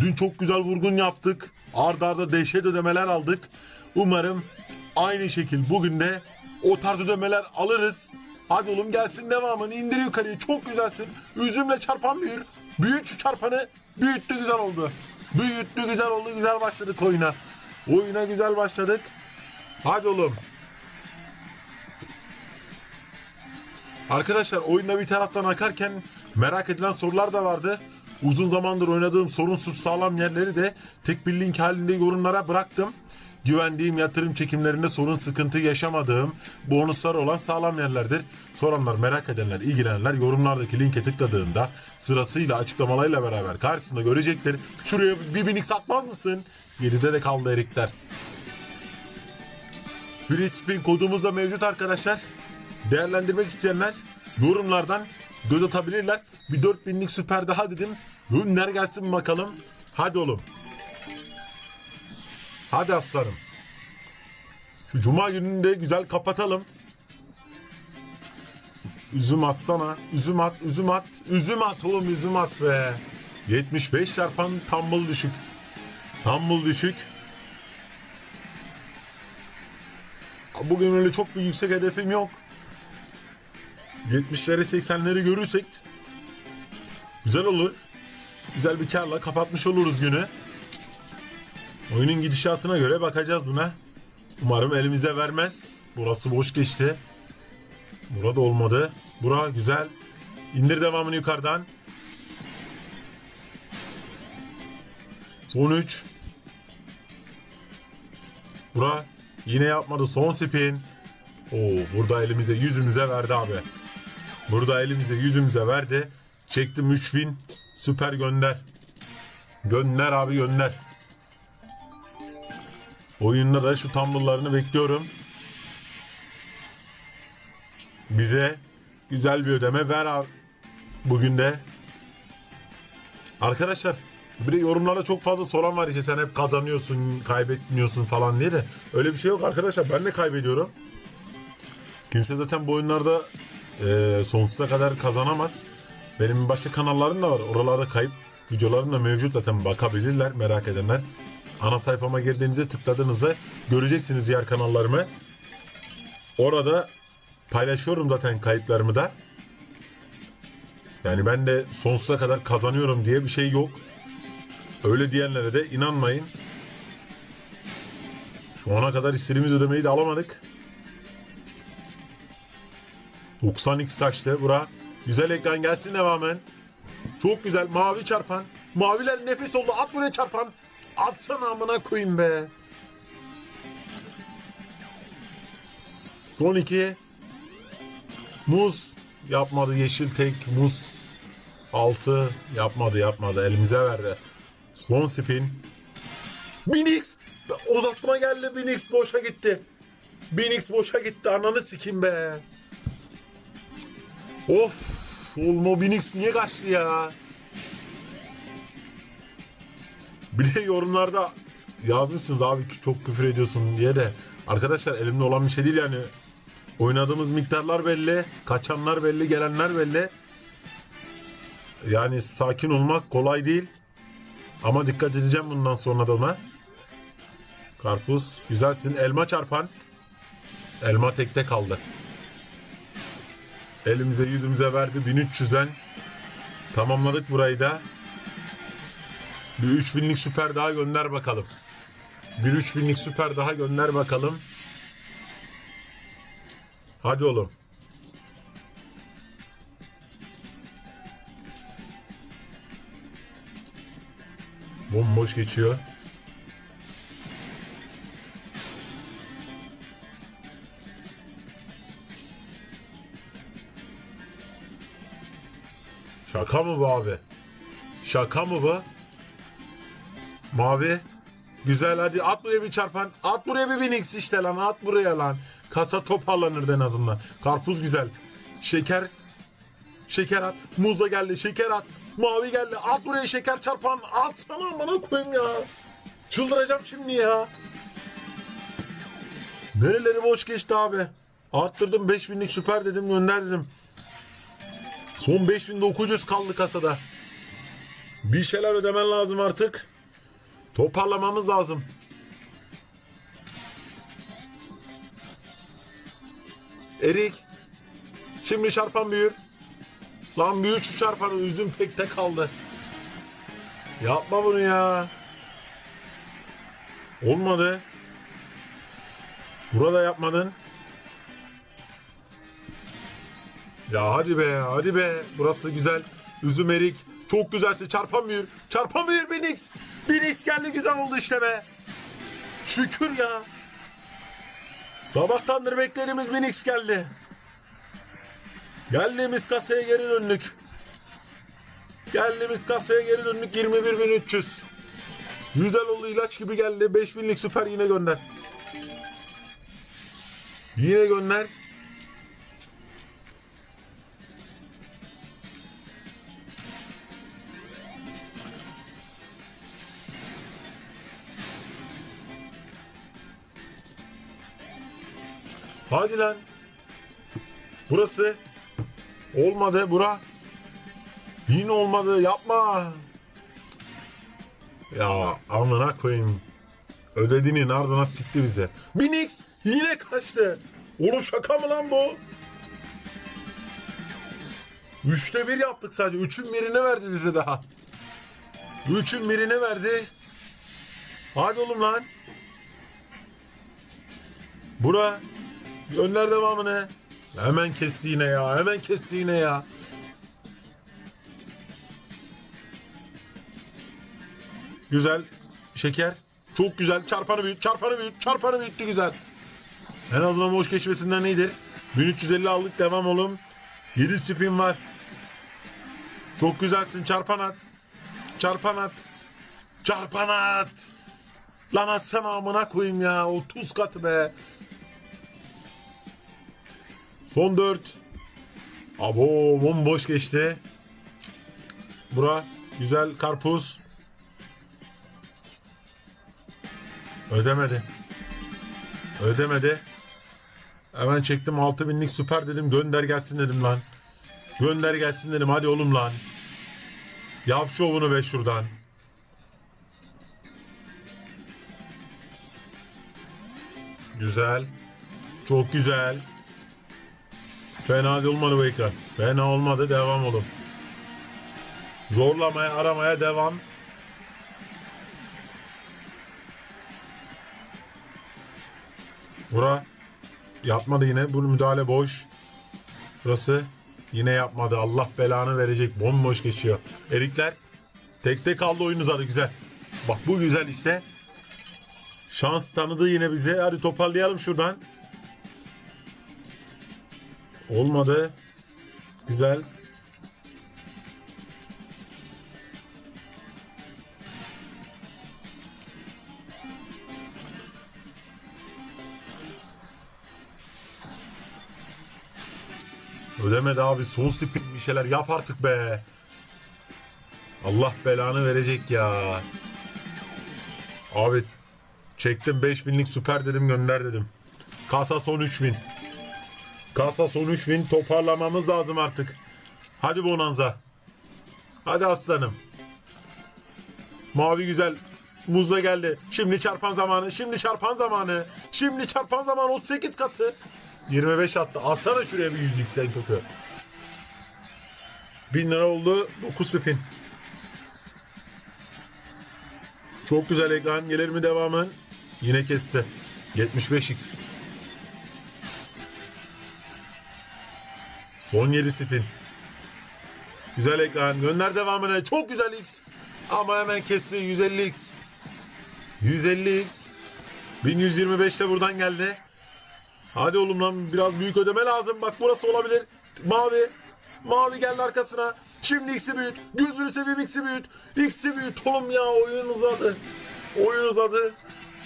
Dün çok güzel vurgun yaptık. Arda arda dehşet ödemeler aldık. Umarım aynı şekil bugün de o tarz ödemeler alırız. Hadi oğlum gelsin devamını indir yukarıya. Çok güzelsin. Üzümle çarpan büyür. Büyüt şu çarpanı. Büyüttü güzel oldu. Büyüttü güzel oldu. Güzel başladık oyuna. Oyuna güzel başladık. Hadi oğlum. Arkadaşlar oyunda bir taraftan akarken merak edilen sorular da vardı. Uzun zamandır oynadığım sorunsuz sağlam yerleri de tek bir link halinde yorumlara bıraktım. Güvendiğim yatırım çekimlerinde sorun sıkıntı yaşamadığım bonuslar olan sağlam yerlerdir. Soranlar, merak edenler, ilgilenenler yorumlardaki linke tıkladığında sırasıyla açıklamalarıyla beraber karşısında görecektir. Şuraya bir minik satmaz mısın? Geride de kaldı erikler. Free spin kodumuz da mevcut arkadaşlar. Değerlendirmek isteyenler yorumlardan göz atabilirler. Bir 4000'lik süper daha dedim. Ürünler gelsin bakalım. Hadi oğlum. Hadi aslanım. Şu cuma gününü de güzel kapatalım. Üzüm atsana. Üzüm at, üzüm at. Üzüm at oğlum, üzüm at be. 75 çarpan tumble düşük. Tumble düşük. Bugün öyle çok bir yüksek hedefim yok. 70'leri 80'leri görürsek güzel olur. Güzel bir karla kapatmış oluruz günü. Oyunun gidişatına göre bakacağız buna. Umarım elimize vermez. Burası boş geçti. Burada olmadı. Bura güzel. İndir devamını yukarıdan. Son 3. Bura yine yapmadı. Son spin. Oo, burada elimize yüzümüze verdi abi. Burada elimize yüzümüze verdi. Çektim 3000. Süper gönder. Gönder abi gönder. Oyunda da şu tumble'larını bekliyorum. Bize güzel bir ödeme ver abi. Bugün de. Arkadaşlar bir de yorumlarda çok fazla soran var işte sen hep kazanıyorsun, kaybetmiyorsun falan diye de. Öyle bir şey yok arkadaşlar. Ben de kaybediyorum. Kimse zaten bu oyunlarda e, sonsuza kadar kazanamaz. Benim başka kanallarım da var. Oralarda kayıp videolarım da mevcut zaten bakabilirler merak edenler. Ana sayfama girdiğinizde tıkladığınızda göreceksiniz diğer kanallarımı. Orada paylaşıyorum zaten kayıtlarımı da. Yani ben de sonsuza kadar kazanıyorum diye bir şey yok. Öyle diyenlere de inanmayın. Şu ana kadar istediğimiz ödemeyi de alamadık. 90x kaçtı bura. Güzel ekran gelsin devamın. Çok güzel mavi çarpan. Maviler nefes oldu. At buraya çarpan. Atsana amına koyayım be. Son iki. Muz yapmadı yeşil tek muz. Altı yapmadı yapmadı elimize verdi. Son spin. Binix. Uzatma geldi Binix boşa gitti. Binix boşa gitti ananı sikim be. Of. Oğlum o niye kaçtı ya? Bir de yorumlarda yazmışsınız abi çok küfür ediyorsun diye de. Arkadaşlar elimde olan bir şey değil yani. Oynadığımız miktarlar belli. Kaçanlar belli, gelenler belli. Yani sakin olmak kolay değil. Ama dikkat edeceğim bundan sonra da ona. Karpuz güzelsin. Elma çarpan. Elma tekte kaldı. Elimize yüzümüze verdi 1300'den. Tamamladık burayı da. Bir 3000'lik süper daha gönder bakalım. Bir 3000'lik süper daha gönder bakalım. Hadi oğlum. Bomboş geçiyor. Şaka mı bu abi? Şaka mı bu? Mavi. Güzel hadi at buraya bir çarpan. At buraya bir Binix işte lan at buraya lan. Kasa toparlanır en azından. Karpuz güzel. Şeker. Şeker at. Muzla geldi şeker at. Mavi geldi. At buraya şeker çarpan. Atsana bana koyayım ya. Çıldıracağım şimdi ya. Nereleri boş geçti abi. Arttırdım 5000'lik süper dedim gönder dedim. Son 5900 kaldı kasada. Bir şeyler ödemen lazım artık. Toparlamamız lazım. Erik. Şimdi çarpan büyür. Lan büyür şu çarpanı. Üzüm tekte kaldı. Yapma bunu ya. Olmadı. Burada yapmadın. Ya hadi be hadi be. Burası güzel. Üzüm erik. Çok güzelsin. Çarpan büyür Binix. Binix geldi güzel oldu işte be. Şükür ya. Sabahtandır beklediğimiz Binix geldi. Geldiğimiz kasaya geri döndük. Geldiğimiz kasaya geri döndük 21.300. Güzel oldu ilaç gibi geldi. 5000'lik süper yine gönder. Yine gönder. Hadi lan. Burası. Olmadı bura. Yine olmadı yapma. Ya amına koyayım. Ödediğinin ardına sikti bize. Binix yine kaçtı. Oğlum şaka mı lan bu? Üçte bir yaptık sadece. Üçün birini verdi bize daha. Üçün birini verdi. Hadi oğlum lan. Bura. Gönder devamını. Hemen kesti yine ya. Hemen kesti yine ya. Güzel. Şeker. Çok güzel. Çarpanı büyüt. Çarpanı büyüt. Çarpanı büyüttü güzel. En azından boş geçmesinden iyidir. 1350 aldık. Devam oğlum. 7 spin var. Çok güzelsin. Çarpan at. Çarpan at. Çarpan at. Lan atsana amına koyayım ya. 30 katı be. Son 4. Abo bomboş geçti. Bura güzel karpuz. Ödemedi. Ödemedi. Hemen çektim 6000'lik süper dedim gönder gelsin dedim lan. Gönder gelsin dedim hadi oğlum lan. Yap şovunu be şuradan. Güzel. Çok güzel. Fena olmadı ekran. Fena olmadı devam oğlum. Zorlamaya aramaya devam. Bura yapmadı yine. Bu müdahale boş. Burası yine yapmadı. Allah belanı verecek. Bomboş geçiyor. Erikler tek tek kaldı oyun uzadı güzel. Bak bu güzel işte. Şans tanıdı yine bize. Hadi toparlayalım şuradan. Olmadı. Güzel. Ödemedi abi. Son spin bir şeyler yap artık be. Allah belanı verecek ya. Abi çektim 5000'lik süper dedim gönder dedim. Kasa son 3000. Kasa son 3000 toparlamamız lazım artık. Hadi Bonanza. Hadi aslanım. Mavi güzel. Muzla geldi. Şimdi çarpan zamanı. Şimdi çarpan zamanı. Şimdi çarpan zamanı 38 katı. 25 attı. Alsana şuraya bir yüzük sen kötü. 1000 lira oldu. 9 spin. Çok güzel ekran. Gelir mi devamın? Yine kesti. 75x. Son 7 spin. Güzel ekran. Gönder devamını. Çok güzel X. Ama hemen kesti 150x. 150x. 1125 de buradan geldi. Hadi oğlum lan biraz büyük ödeme lazım. Bak burası olabilir. Mavi. Mavi geldi arkasına. Şimdi X'i büyüt. Gözünü seveyim X'i büyüt. X'i büyüt. Oğlum ya oyun uzadı. Oyun uzadı.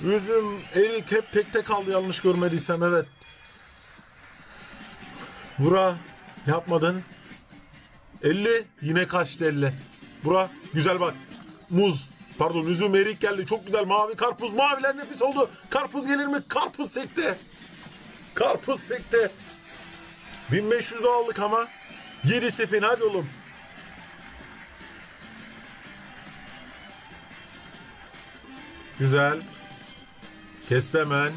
Üzüm, erik hep tek tek kaldı yanlış görmediysem evet. Bura Yapmadın. 50. Yine kaçtı 50. Bura güzel bak. Muz. Pardon üzüm erik geldi. Çok güzel mavi karpuz. Maviler nefis oldu. Karpuz gelir mi? Karpuz tekte. Karpuz tekte. 1500 aldık ama. 7 sepin hadi oğlum. Güzel. Kestemen.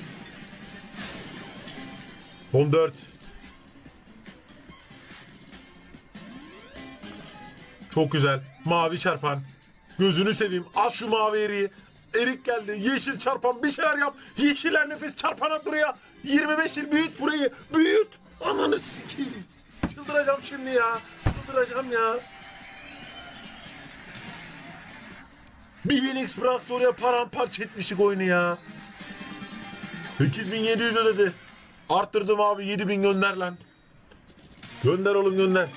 Son 4. Çok güzel. Mavi çarpan. Gözünü seveyim. Al şu mavi eriği. Erik geldi. Yeşil çarpan. Bir şeyler yap. Yeşiller nefes çarpana buraya. 25 yıl büyüt burayı. Büyüt. Ananı sikeyim. Çıldıracağım şimdi ya. Çıldıracağım ya. BBNX bırak oraya paramparça etmişik oyunu ya. 8700 ödedi. Arttırdım abi 7000 gönder lan. Gönder oğlum gönder.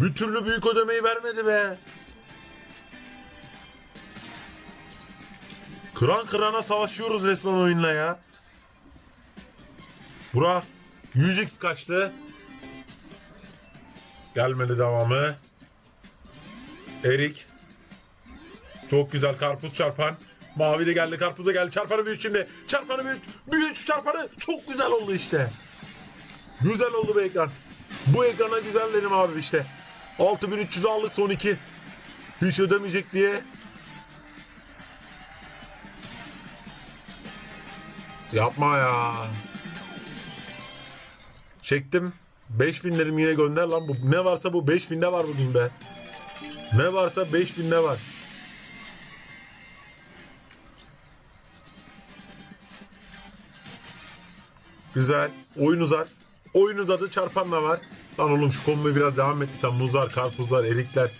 Bir türlü büyük ödemeyi vermedi be. Kıran kırana savaşıyoruz resmen oyunla ya. Burak 100x kaçtı. Gelmedi devamı. Erik. Çok güzel karpuz çarpan. Mavi de geldi karpuza geldi. Çarpanı büyüt şimdi. Çarpanı. Büyüt şu çarpanı. Çok güzel oldu işte. Güzel oldu bu ekran. Bu ekrana güzel dedim abi işte. 6300 aldık son iki. Hiç ödemeyecek diye. Yapma ya. Çektim. 5000'lerim yine gönder lan bu. Ne varsa bu 5000'de var bugün be. Ne varsa 5000'de var. Güzel. Oyun uzar. Oyun uzadı çarpan da var. Lan oğlum şu komboyu biraz devam ettiysem muzlar, karpuzlar, erikler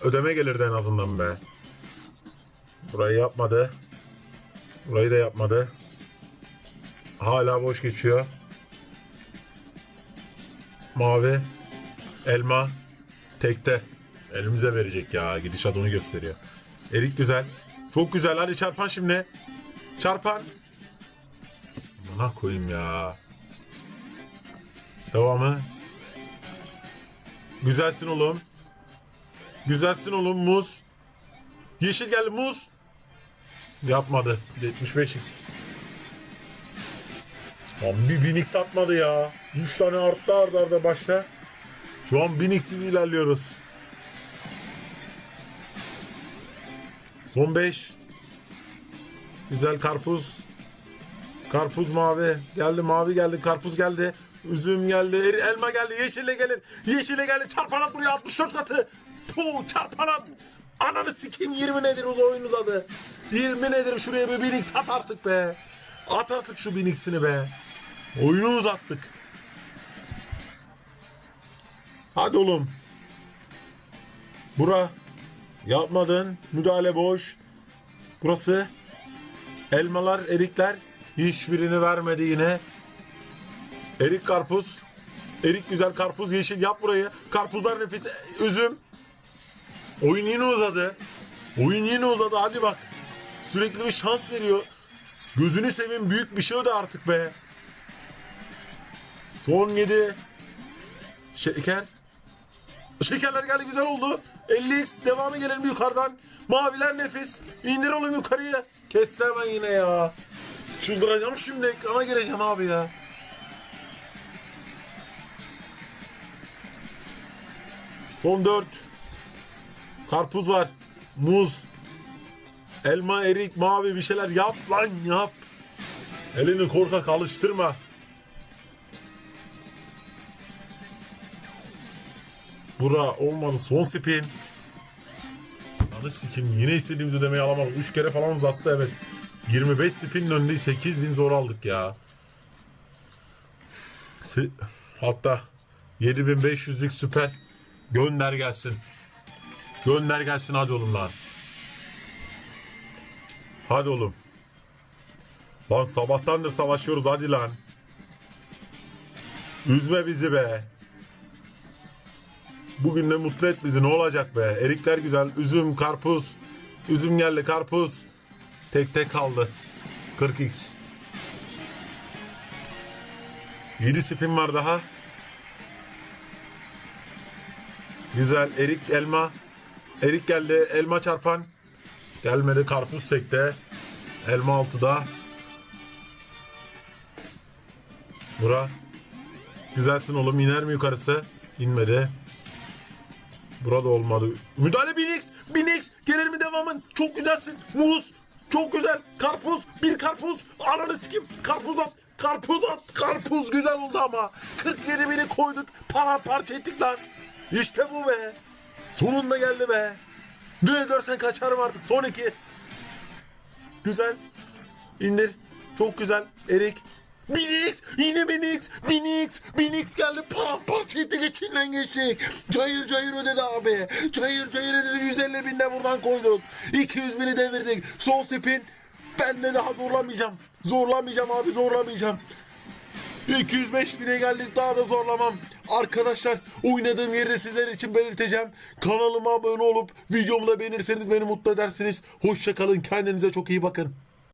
ödeme gelirdi en azından be. Burayı yapmadı. Burayı da yapmadı. Hala boş geçiyor. Mavi. Elma. Tekte. Elimize verecek ya. Gidişat onu gösteriyor. Erik güzel. Çok güzel. Hadi çarpan şimdi. Çarpan. Bana koyayım ya. Devamı. Güzelsin oğlum. Güzelsin oğlum muz. Yeşil geldi muz. Yapmadı. 75x. Lan bir binik satmadı ya. 3 tane arttı arda arda başta. Şu an biniksiz ilerliyoruz. Son 5. Güzel karpuz. Karpuz mavi. Geldi mavi geldi. Karpuz geldi. Üzüm geldi. Elma geldi. Yeşile gelir. Yeşile geldi. Çarpanat buraya 64 katı. Puh çarpanat. Ananı sikeyim 20 nedir uz oyun uzadı. 20 nedir şuraya bir binik sat artık be. At artık şu biniksini be. Oyunu uzattık. Hadi oğlum. Bura. Yapmadın. Müdahale boş. Burası. Elmalar, erikler. Hiçbirini vermedi yine. Erik karpuz. Erik güzel karpuz yeşil yap burayı. Karpuzlar nefis. Üzüm. Oyun yine uzadı. Oyun yine uzadı hadi bak. Sürekli bir şans veriyor. Gözünü seveyim büyük bir şey de artık be. Son 7. Şeker. Şekerler geldi güzel oldu. 50x devamı gelelim yukarıdan. Maviler nefis. İndir oğlum yukarıya. Kes hemen yine ya. Çıldıracağım şimdi ekrana gireceğim abi ya. Son 4. Karpuz var. Muz. Elma, erik, mavi bir şeyler yap lan yap. Elini korkak alıştırma. Bura olmadı son spin. Anı sikim yine istediğimiz ödemeyi alamadık. 3 kere falan uzattı evet. 25 spinin önünde 8000 zor aldık ya. Hatta 7500'lük süper. Gönder gelsin. Gönder gelsin hadi oğlum lan. Hadi oğlum. Lan sabahtandır savaşıyoruz hadi lan. Üzme bizi be. Bugün de mutlu et bizi ne olacak be. Erikler güzel. Üzüm, karpuz. Üzüm geldi karpuz. Tek tek kaldı. 40x. 7 spin var daha. Güzel. Erik, elma. Erik geldi. Elma çarpan. Gelmedi. Karpuz sekte. Elma altıda. Bura. Güzelsin oğlum. İner mi yukarısı? İnmedi. Burada olmadı. Müdahale Binix. Binix. Gelir mi devamın? Çok güzelsin. Muz. Çok güzel. Karpuz. Bir karpuz. Ananı sikim. Karpuz at. Karpuz at. Karpuz güzel oldu ama. 47 bini koyduk. Paramparça ettik lan. İşte bu be. Sonunda geldi be. Ne edersen kaçarım artık. Son iki. Güzel. İndir. Çok güzel. Erik. Binix. Yine Binix. Binix. Binix geldi. Paramparça ettik içinden geçtik. Cayır cayır ödedi abi. Cayır cayır ödedi. 150 bin de buradan koyduk. 200 bini devirdik. Son spin. Ben de daha zorlamayacağım. Zorlamayacağım abi zorlamayacağım. 205 bine geldik daha da zorlamam. Arkadaşlar oynadığım yeri sizler için belirteceğim. Kanalıma abone olup videomu da beğenirseniz beni mutlu edersiniz. Hoşçakalın kendinize çok iyi bakın.